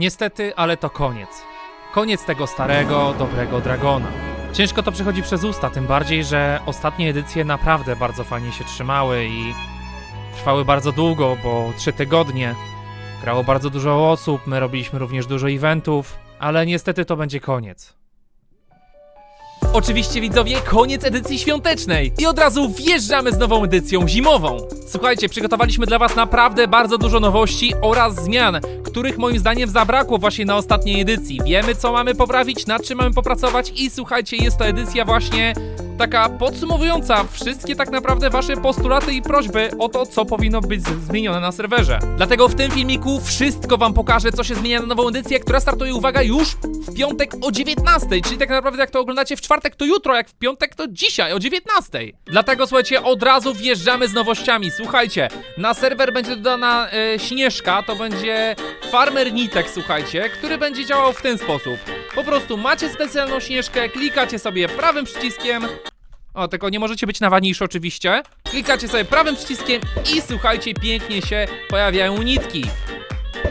Niestety, ale to koniec. Koniec tego starego, dobrego Dragona. Ciężko to przechodzi przez usta, tym bardziej, że ostatnie edycje naprawdę bardzo fajnie się trzymały i trwały bardzo długo, bo trzy tygodnie. Grało bardzo dużo osób, my robiliśmy również dużo eventów, ale niestety to będzie koniec. Oczywiście widzowie, koniec edycji świątecznej i od razu wjeżdżamy z nową edycją zimową. Słuchajcie, przygotowaliśmy dla was naprawdę bardzo dużo nowości oraz zmian, których moim zdaniem zabrakło właśnie na ostatniej edycji. Wiemy co mamy poprawić, nad czym mamy popracować i słuchajcie, jest to edycja właśnie taka podsumowująca wszystkie tak naprawdę wasze postulaty i prośby o to, co powinno być zmienione na serwerze. Dlatego w tym filmiku wszystko wam pokażę, co się zmienia na nową edycję, która startuje, uwaga, już w piątek o 19, czyli tak naprawdę jak to oglądacie w czwartek, to jutro, jak w piątek, to dzisiaj o 19. Dlatego słuchajcie, od razu wjeżdżamy z nowościami. Słuchajcie, na serwer będzie dodana e, Śnieżka, to będzie Farmer Nitek, słuchajcie, który będzie działał w ten sposób. Po prostu macie specjalną Śnieżkę, klikacie sobie prawym przyciskiem, o, tylko nie możecie być na waniejszy oczywiście. Klikacie sobie prawym przyciskiem i słuchajcie, pięknie się pojawiają nitki.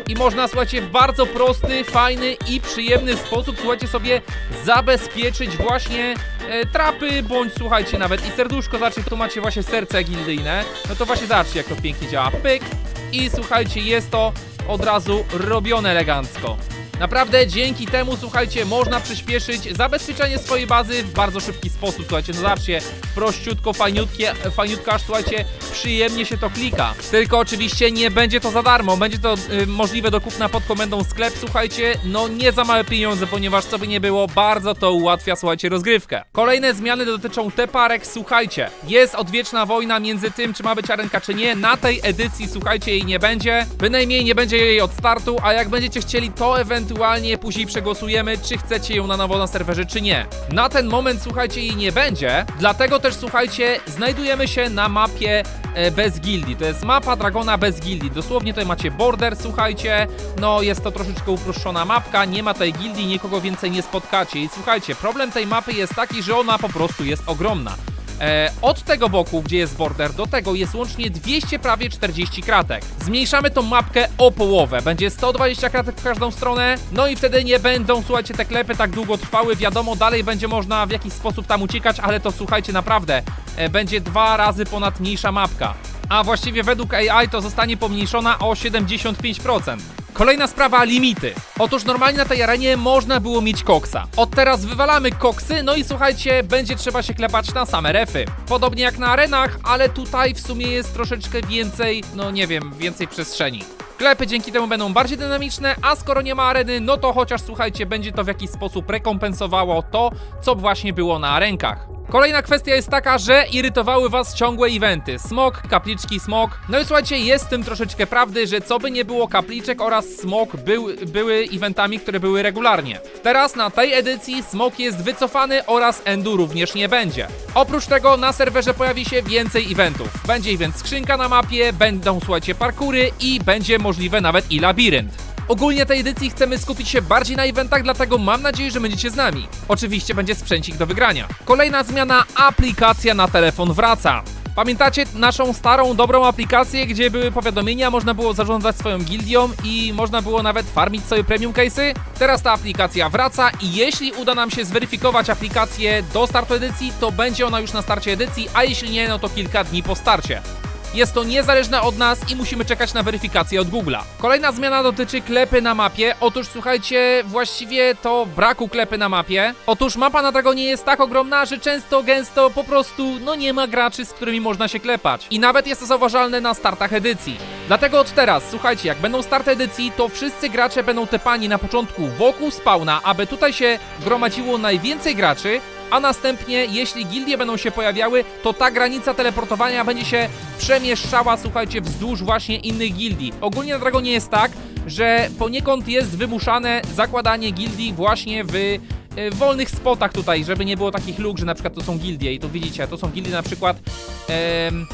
I można, słuchajcie, w bardzo prosty, fajny i przyjemny sposób, słuchajcie, sobie zabezpieczyć właśnie e, trapy, bądź słuchajcie, nawet i serduszko, zobaczcie, tu macie właśnie serce gildyjne. No to właśnie zobaczcie, jak to pięknie działa. Pyk i słuchajcie, jest to od razu robione elegancko. Naprawdę dzięki temu, słuchajcie, można przyspieszyć zabezpieczenie swojej bazy w bardzo szybki sposób. Słuchajcie, no zobaczcie, prościutko, fajniutkie, fajniutko, aż słuchajcie, przyjemnie się to klika. Tylko oczywiście nie będzie to za darmo, będzie to y, możliwe do kupna pod komendą sklep, słuchajcie, no nie za małe pieniądze, ponieważ co by nie było, bardzo to ułatwia, słuchajcie, rozgrywkę. Kolejne zmiany dotyczą teparek, słuchajcie, jest odwieczna wojna między tym, czy ma być arenka, czy nie. Na tej edycji, słuchajcie, jej nie będzie, bynajmniej nie będzie jej od startu, a jak będziecie chcieli, to ewentualnie później przegłosujemy, czy chcecie ją na nowo na serwerze, czy nie. Na ten moment, słuchajcie, jej nie będzie, dlatego też, słuchajcie, znajdujemy się na mapie e, bez gildii. To jest mapa Dragona bez gildii. Dosłownie tutaj macie border, słuchajcie. No, jest to troszeczkę uproszczona mapka, nie ma tej gildii, nikogo więcej nie spotkacie. I słuchajcie, problem tej mapy jest taki, że ona po prostu jest ogromna. E, od tego boku, gdzie jest border, do tego jest łącznie 200 prawie 40 kratek. Zmniejszamy tą mapkę o połowę. Będzie 120 kratek w każdą stronę, no i wtedy nie będą, słuchajcie, te klepy tak długo trwały. Wiadomo, dalej będzie można w jakiś sposób tam uciekać, ale to słuchajcie, naprawdę e, będzie dwa razy ponad mniejsza mapka. A właściwie według AI to zostanie pomniejszona o 75%. Kolejna sprawa, limity. Otóż normalnie na tej arenie można było mieć koksa. Od teraz wywalamy koksy, no i słuchajcie, będzie trzeba się klepać na same refy. Podobnie jak na arenach, ale tutaj w sumie jest troszeczkę więcej, no nie wiem, więcej przestrzeni. Klepy dzięki temu będą bardziej dynamiczne, a skoro nie ma areny, no to chociaż słuchajcie, będzie to w jakiś sposób rekompensowało to, co właśnie było na arenkach. Kolejna kwestia jest taka, że irytowały was ciągłe eventy. Smok, kapliczki, smok. No i słuchajcie, jest w tym troszeczkę prawdy, że co by nie było kapliczek oraz smok był, były eventami, które były regularnie. Teraz na tej edycji smok jest wycofany oraz endu również nie będzie. Oprócz tego na serwerze pojawi się więcej eventów. Będzie event skrzynka na mapie, będą słuchajcie parkury i będzie możliwe nawet i labirynt. Ogólnie tej edycji chcemy skupić się bardziej na eventach, dlatego mam nadzieję, że będziecie z nami. Oczywiście będzie sprzęcik do wygrania. Kolejna zmiana, aplikacja na telefon wraca. Pamiętacie naszą starą, dobrą aplikację, gdzie były powiadomienia, można było zarządzać swoją gildią i można było nawet farmić sobie premium case'y? Teraz ta aplikacja wraca i jeśli uda nam się zweryfikować aplikację do startu edycji, to będzie ona już na starcie edycji, a jeśli nie, no to kilka dni po starcie. Jest to niezależne od nas i musimy czekać na weryfikację od Google'a. Kolejna zmiana dotyczy klepy na mapie. Otóż słuchajcie, właściwie to braku klepy na mapie. Otóż mapa na Dragonie jest tak ogromna, że często, gęsto po prostu no nie ma graczy, z którymi można się klepać. I nawet jest to zauważalne na startach edycji. Dlatego od teraz, słuchajcie, jak będą starty edycji, to wszyscy gracze będą tepani na początku wokół spawna, aby tutaj się gromadziło najwięcej graczy, a następnie, jeśli gildie będą się pojawiały, to ta granica teleportowania będzie się przemieszczała, słuchajcie, wzdłuż właśnie innych gildii. Ogólnie na Dragonie jest tak, że poniekąd jest wymuszane zakładanie gildii właśnie w e, wolnych spotach tutaj, żeby nie było takich luk, że na przykład to są gildie i tu widzicie, to są gildie na przykład em,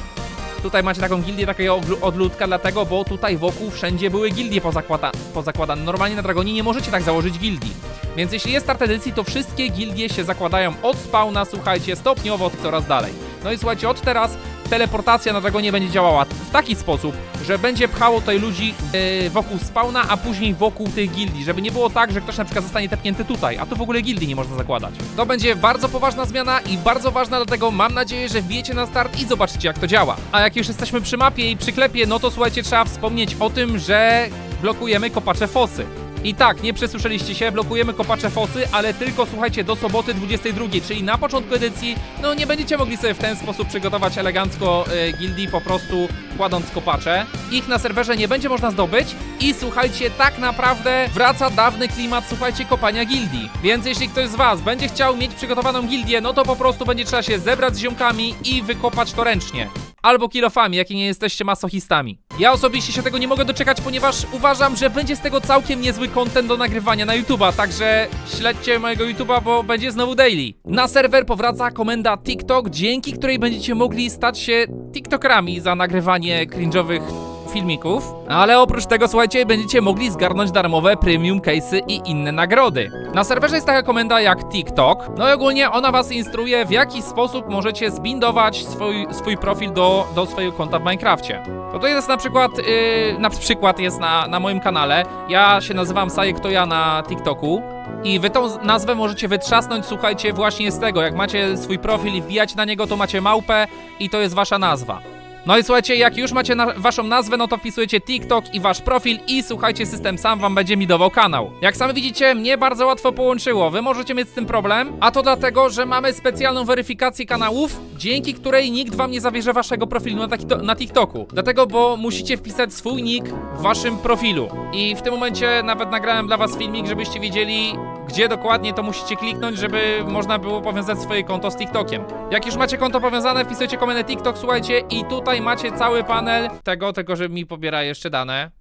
Tutaj macie taką gildię takiego odludka, dlatego, bo tutaj wokół wszędzie były gildie pozakłada- pozakładane. Normalnie na Dragonie nie możecie tak założyć gildii. Więc jeśli jest start edycji, to wszystkie gildie się zakładają od spawna, słuchajcie, stopniowo coraz dalej. No i słuchajcie, od teraz teleportacja na dragonie będzie działała w taki sposób, że będzie pchało tutaj ludzi yy, wokół spawna, a później wokół tych gildii, żeby nie było tak, że ktoś na przykład zostanie tepnięty tutaj, a tu w ogóle gildii nie można zakładać. To będzie bardzo poważna zmiana i bardzo ważna, dlatego mam nadzieję, że wbijecie na start i zobaczycie jak to działa. A jak już jesteśmy przy mapie i przy klepie, no to słuchajcie, trzeba wspomnieć o tym, że blokujemy kopacze fosy. I tak, nie przesłyszeliście się, blokujemy kopacze fosy, ale tylko słuchajcie do soboty 22, czyli na początku edycji, no nie będziecie mogli sobie w ten sposób przygotować elegancko e, gildii po prostu kładąc kopacze. Ich na serwerze nie będzie można zdobyć i słuchajcie, tak naprawdę wraca dawny klimat, słuchajcie, kopania gildii. Więc jeśli ktoś z was będzie chciał mieć przygotowaną gildię, no to po prostu będzie trzeba się zebrać z ziomkami i wykopać to ręcznie albo kilofami, jakie nie jesteście masochistami. Ja osobiście się tego nie mogę doczekać, ponieważ uważam, że będzie z tego całkiem niezły content do nagrywania na YouTube'a, także śledźcie mojego YouTube'a, bo będzie znowu daily. Na serwer powraca komenda TikTok, dzięki której będziecie mogli stać się TikTokerami za nagrywanie cringe'owych filmików, ale oprócz tego, słuchajcie, będziecie mogli zgarnąć darmowe premium case'y i inne nagrody. Na serwerze jest taka komenda jak TikTok, no i ogólnie ona was instruuje, w jaki sposób możecie zbindować swój, swój profil do, do swojego konta w Minecrafcie. To to jest na przykład, yy, na przykład jest na, na moim kanale, ja się nazywam Sajek to ja na TikToku, i wy tą nazwę możecie wytrzasnąć, słuchajcie, właśnie z tego. Jak macie swój profil i wbijać na niego, to macie małpę i to jest wasza nazwa. No i słuchajcie, jak już macie na waszą nazwę, no to wpisujecie TikTok i wasz profil i słuchajcie, system sam wam będzie midował kanał. Jak sami widzicie, mnie bardzo łatwo połączyło. Wy możecie mieć z tym problem, a to dlatego, że mamy specjalną weryfikację kanałów, dzięki której nikt wam nie zabierze waszego profilu na, na TikToku. Dlatego, bo musicie wpisać swój nick w waszym profilu. I w tym momencie nawet nagrałem dla was filmik, żebyście wiedzieli, gdzie dokładnie to musicie kliknąć, żeby można było powiązać swoje konto z TikTokiem. Jak już macie konto powiązane, wpisujecie komendę TikTok, słuchajcie, i tutaj macie cały panel tego, tego, że mi pobiera jeszcze dane.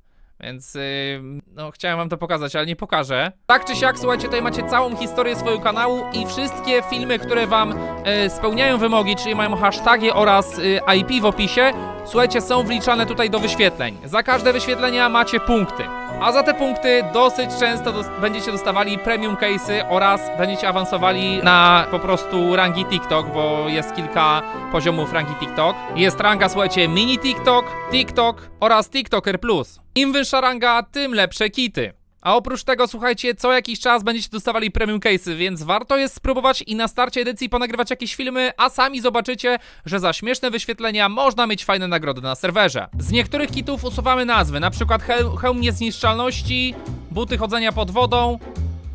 Więc, yy, no, chciałem wam to pokazać, ale nie pokażę. Tak czy siak, słuchajcie, tutaj macie całą historię swojego kanału i wszystkie filmy, które wam yy, spełniają wymogi, czyli mają hasztagi oraz yy, IP w opisie, słuchajcie, są wliczane tutaj do wyświetleń. Za każde wyświetlenia macie punkty. A za te punkty dosyć często dos będziecie dostawali premium case'y oraz będziecie awansowali na po prostu rangi TikTok, bo jest kilka poziomów rangi TikTok. Jest ranga, słuchajcie, mini TikTok, TikTok oraz TikToker Plus. Im wyższa ranga, tym lepsze kity. A oprócz tego, słuchajcie, co jakiś czas będziecie dostawali premium case'y, więc warto jest spróbować i na starcie edycji ponagrywać jakieś filmy, a sami zobaczycie, że za śmieszne wyświetlenia można mieć fajne nagrody na serwerze. Z niektórych kitów usuwamy nazwy, na przykład hełm, niezniszczalności, buty chodzenia pod wodą,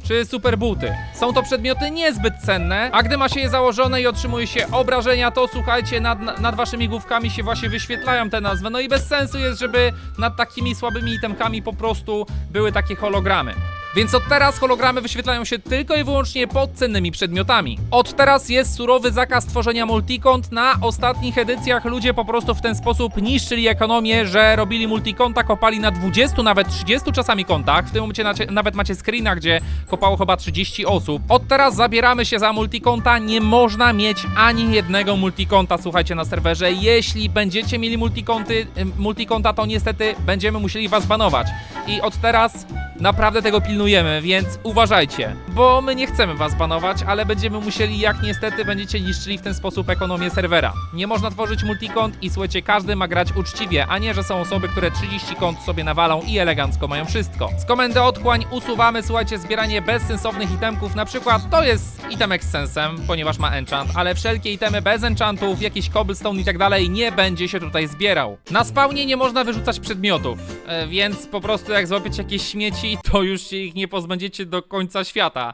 czy super buty. Są to przedmioty niezbyt cenne, a gdy ma się je założone i otrzymuje się obrażenia, to słuchajcie, nad, nad waszymi główkami się właśnie wyświetlają te nazwy. No i bez sensu jest, żeby nad takimi słabymi itemkami po prostu były takie hologramy. Więc od teraz hologramy wyświetlają się tylko i wyłącznie pod cennymi przedmiotami. Od teraz jest surowy zakaz tworzenia multikont. Na ostatnich edycjach ludzie po prostu w ten sposób niszczyli ekonomię, że robili multikonta, kopali na 20, nawet 30 czasami kontach. W tym momencie nawet macie screena, gdzie kopało chyba 30 osób. Od teraz zabieramy się za multikonta. Nie można mieć ani jednego multikonta, słuchajcie, na serwerze. Jeśli będziecie mieli multikonty, multikonta, to niestety będziemy musieli was banować. I od teraz Naprawdę tego pilnujemy, więc uważajcie, bo my nie chcemy was banować, ale będziemy musieli, jak niestety będziecie niszczyli w ten sposób ekonomię serwera. Nie można tworzyć multikont i słuchajcie, każdy ma grać uczciwie, a nie, że są osoby, które 30 kont sobie nawalą i elegancko mają wszystko. Z komendy otchłań usuwamy, słuchajcie, zbieranie bezsensownych itemków, na przykład to jest itemek z sensem, ponieważ ma enchant, ale wszelkie itemy bez enchantów, jakiś cobblestone i tak dalej nie będzie się tutaj zbierał. Na spawnie nie można wyrzucać przedmiotów, e, więc po prostu jak złapiecie jakieś śmieci, to już się ich nie pozbędziecie do końca świata.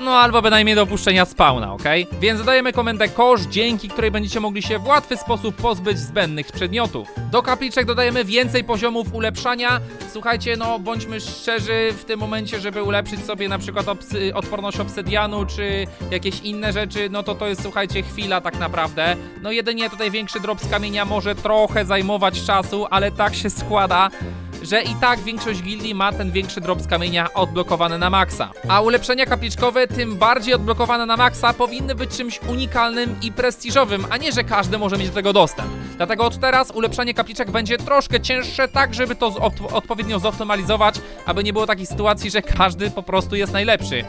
No albo bynajmniej do opuszczenia spawna, ok? Więc dodajemy komendę kosz, dzięki której będziecie mogli się w łatwy sposób pozbyć zbędnych przedmiotów. Do kapliczek dodajemy więcej poziomów ulepszania. Słuchajcie, no bądźmy szczerzy w tym momencie, żeby ulepszyć sobie na przykład obsy- odporność obsydianu czy jakieś inne rzeczy, no to to jest słuchajcie chwila tak naprawdę. No jedynie tutaj większy drop z kamienia może trochę zajmować czasu, ale tak się składa, że i tak większość gildii ma ten większy drop z kamienia odblokowany na maksa. A ulepszenia kapliczkowe, tym bardziej odblokowane na maksa, powinny być czymś unikalnym i prestiżowym, a nie, że każdy może mieć do tego dostęp. Dlatego od teraz ulepszanie kapliczek będzie troszkę cięższe, tak żeby to z- odpowiednio zoptymalizować, aby nie było takiej sytuacji, że każdy po prostu jest najlepszy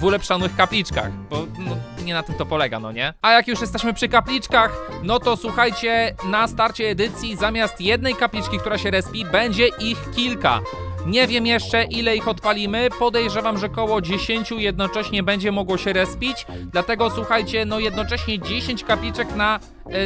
w ulepszonych kapliczkach, bo no, Głównie na tym to polega, no nie? A jak już jesteśmy przy kapliczkach, no to słuchajcie, na starcie edycji zamiast jednej kapliczki, która się respi, będzie ich kilka. Nie wiem jeszcze ile ich odpalimy, podejrzewam, że koło 10 jednocześnie będzie mogło się respić, dlatego słuchajcie, no jednocześnie 10 kapliczek na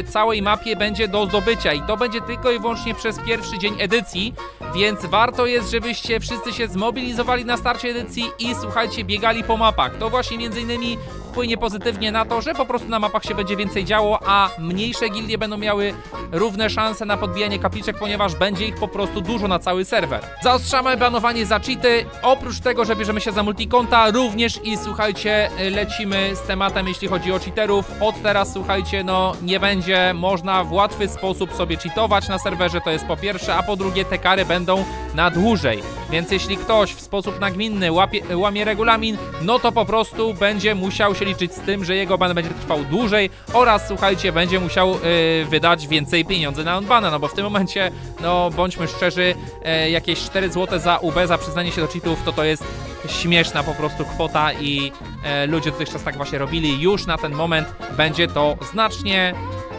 całej mapie będzie do zdobycia i to będzie tylko i wyłącznie przez pierwszy dzień edycji, więc warto jest, żebyście wszyscy się zmobilizowali na starcie edycji i słuchajcie, biegali po mapach. To właśnie między innymi wpłynie pozytywnie na to, że po prostu na mapach się będzie więcej działo, a mniejsze gildie będą miały równe szanse na podbijanie kapliczek, ponieważ będzie ich po prostu dużo na cały serwer. Zaostrzamy banowanie za cheaty. Oprócz tego, że bierzemy się za multikonta, również i słuchajcie, lecimy z tematem, jeśli chodzi o cheaterów. Od teraz słuchajcie, no nie będzie można w łatwy sposób sobie cheatować na serwerze, to jest po pierwsze, a po drugie te kary będą na dłużej. Więc jeśli ktoś w sposób nagminny łapie, łamie regulamin, no to po prostu będzie musiał się liczyć z tym, że jego ban będzie trwał dłużej oraz słuchajcie, będzie musiał yy, wydać więcej pieniędzy na unbana, no bo w tym momencie, no bądźmy szczerzy, yy, jakieś 4 zł za UB, za przyznanie się do cheatów, to to jest śmieszna po prostu kwota i e, ludzie dotychczas tak właśnie robili. Już na ten moment będzie to znacznie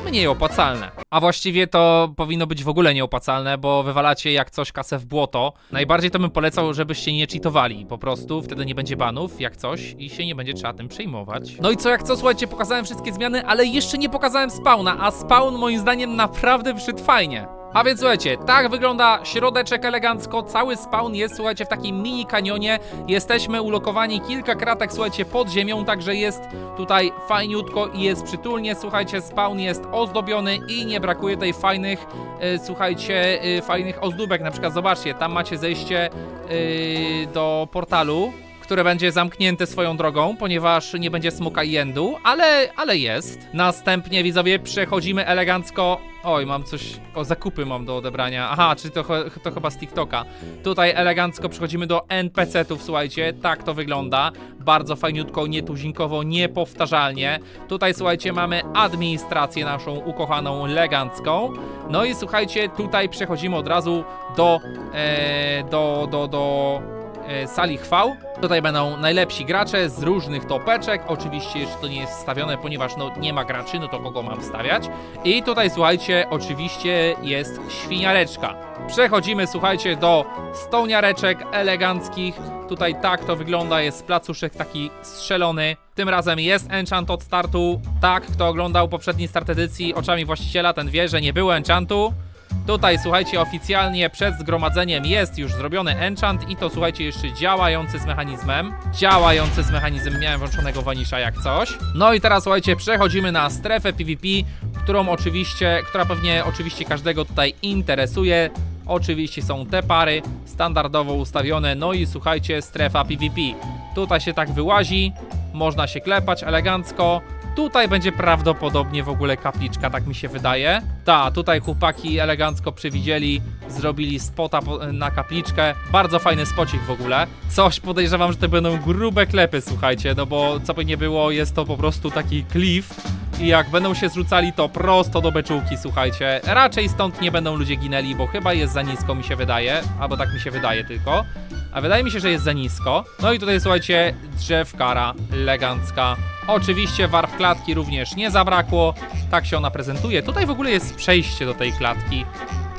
mniej opłacalne. A właściwie to powinno być w ogóle nieopłacalne, bo wywalacie jak coś kasę w błoto. Najbardziej to bym polecał, żebyście nie cheatowali. Po prostu wtedy nie będzie banów, jak coś, i się nie będzie trzeba tym przejmować. No i co jak co, słuchajcie, pokazałem wszystkie zmiany, ale jeszcze nie pokazałem spawna, a spawn moim zdaniem naprawdę wyszedł fajnie. A więc słuchajcie, tak wygląda środeczek elegancko, cały spawn jest, słuchajcie, w takim mini kanionie. Jesteśmy ulokowani kilka kratek, słuchajcie, pod ziemią, także jest tutaj fajniutko i jest przytulnie. Słuchajcie, spawn jest ozdobiony i nie brakuje tutaj fajnych, e, słuchajcie, e, fajnych ozdóbek. Na przykład zobaczcie, tam macie zejście e, do portalu które będzie zamknięte swoją drogą, ponieważ nie będzie smoka i endu, ale, ale jest. Następnie, widzowie, przechodzimy elegancko. Oj, mam coś. O, zakupy mam do odebrania. Aha, czyli to, to chyba z TikToka. Tutaj elegancko przechodzimy do NPC-ów, słuchajcie. Tak to wygląda. Bardzo fajniutko, nietuzinkowo, niepowtarzalnie. Tutaj, słuchajcie, mamy administrację naszą ukochaną, elegancką. No i słuchajcie, tutaj przechodzimy od razu do. E, do, do, do sali chwał. Tutaj będą najlepsi gracze z różnych topeczek. Oczywiście jeszcze to nie jest wstawione, ponieważ no, nie ma graczy, no to kogo mam wstawiać. I tutaj słuchajcie, oczywiście jest świniareczka. Przechodzimy, słuchajcie, do stołniareczek eleganckich. Tutaj tak to wygląda, jest placuszek taki strzelony. Tym razem jest enchant od startu. Tak, kto oglądał poprzedni start edycji oczami właściciela, ten wie, że nie było enchantu. Tutaj słuchajcie, oficjalnie przed zgromadzeniem jest już zrobiony enchant i to słuchajcie jeszcze działający z mechanizmem. Działający z mechanizmem, miałem włączonego wanisza jak coś. No i teraz słuchajcie, przechodzimy na strefę PvP, którą oczywiście, która pewnie oczywiście każdego tutaj interesuje. Oczywiście są te pary standardowo ustawione, no i słuchajcie, strefa PvP. Tutaj się tak wyłazi, można się klepać elegancko. Tutaj będzie prawdopodobnie w ogóle kapliczka, tak mi się wydaje. Ta, tutaj chłopaki elegancko przewidzieli, zrobili spota po- na kapliczkę. Bardzo fajny spocik w ogóle. Coś podejrzewam, że to będą grube klepy, słuchajcie, no bo co by nie było, jest to po prostu taki cliff. I jak będą się zrzucali, to prosto do beczułki, słuchajcie. Raczej stąd nie będą ludzie ginęli, bo chyba jest za nisko, mi się wydaje. Albo tak mi się wydaje tylko. A wydaje mi się, że jest za nisko. No i tutaj słuchajcie, drzewkara elegancka. Oczywiście warp klatki również nie zabrakło. Tak się ona prezentuje. Tutaj w ogóle jest przejście do tej klatki.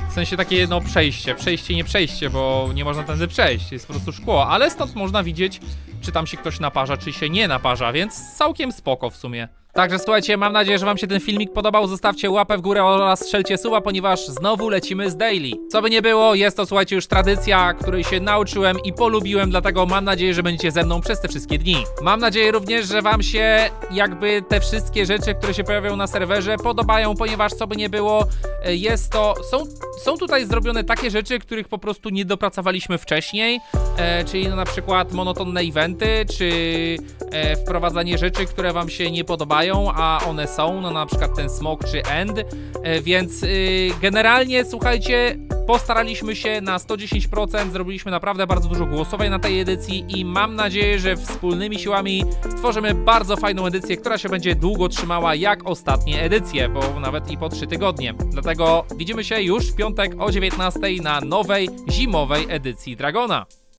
W sensie takie jedno przejście. Przejście, nie przejście, bo nie można tędy przejść. Jest po prostu szkło, ale stąd można widzieć, czy tam się ktoś naparza, czy się nie naparza, więc całkiem spoko w sumie. Także słuchajcie, mam nadzieję, że wam się ten filmik podobał. Zostawcie łapę w górę oraz strzelcie suba, ponieważ znowu lecimy z daily. Co by nie było, jest to słuchajcie już tradycja, której się nauczyłem i polubiłem, dlatego mam nadzieję, że będziecie ze mną przez te wszystkie dni. Mam nadzieję również, że wam się jakby te wszystkie rzeczy, które się pojawiają na serwerze podobają, ponieważ co by nie było, e, jest to, są, są tutaj zrobione takie rzeczy, których po prostu nie dopracowaliśmy wcześniej, e, czyli no na przykład monotonne eventy, czy e, wprowadzanie rzeczy, które wam się nie podobają, a one są, no na przykład ten smok czy end, e, więc y, generalnie słuchajcie, postaraliśmy się na 110%, zrobiliśmy naprawdę bardzo dużo głosowań na tej edycji i mam nadzieję, że wspólnymi siłami stworzymy bardzo fajną edycję, która się będzie długo trzymała jak ostatnie edycje, bo nawet i po 3 tygodnie. Dlatego widzimy się już w piątek o 19 na nowej zimowej edycji Dragona.